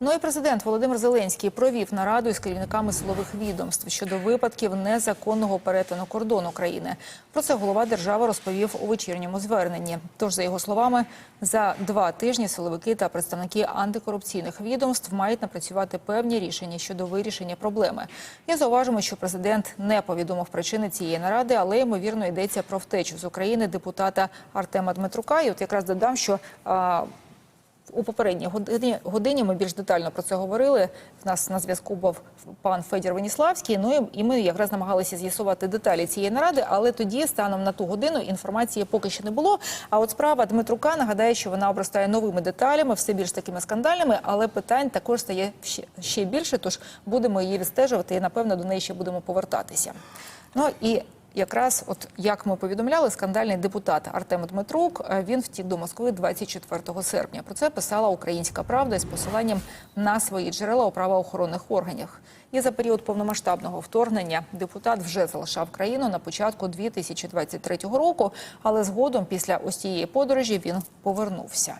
Ну і президент Володимир Зеленський провів нараду із керівниками силових відомств щодо випадків незаконного перетину кордону країни. Про це голова держави розповів у вечірньому зверненні. Тож, за його словами, за два тижні силовики та представники антикорупційних відомств мають напрацювати певні рішення щодо вирішення проблеми. Я зауважимо, що президент не повідомив причини цієї наради, але ймовірно йдеться про втечу з України депутата Артема Дмитрука. І от якраз додам, що а, у попередній годині, годині ми більш детально про це говорили. В нас на зв'язку був пан Федір Веніславський. Ну і- ми якраз намагалися з'ясувати деталі цієї наради, але тоді, станом на ту годину, інформації поки що не було. А от справа Дмитрука нагадає, що вона обростає новими деталями, все більш такими скандальними, але питань також стає ще, ще більше. Тож будемо її відстежувати і напевно до неї ще будемо повертатися. Ну і Якраз, от як ми повідомляли, скандальний депутат Артем Дмитрук е, він втік до Москви 24 серпня. Про це писала Українська Правда із посиланням на свої джерела у правоохоронних органах. І за період повномасштабного вторгнення депутат вже залишав країну на початку 2023 року, але згодом, після ось цієї подорожі, він повернувся.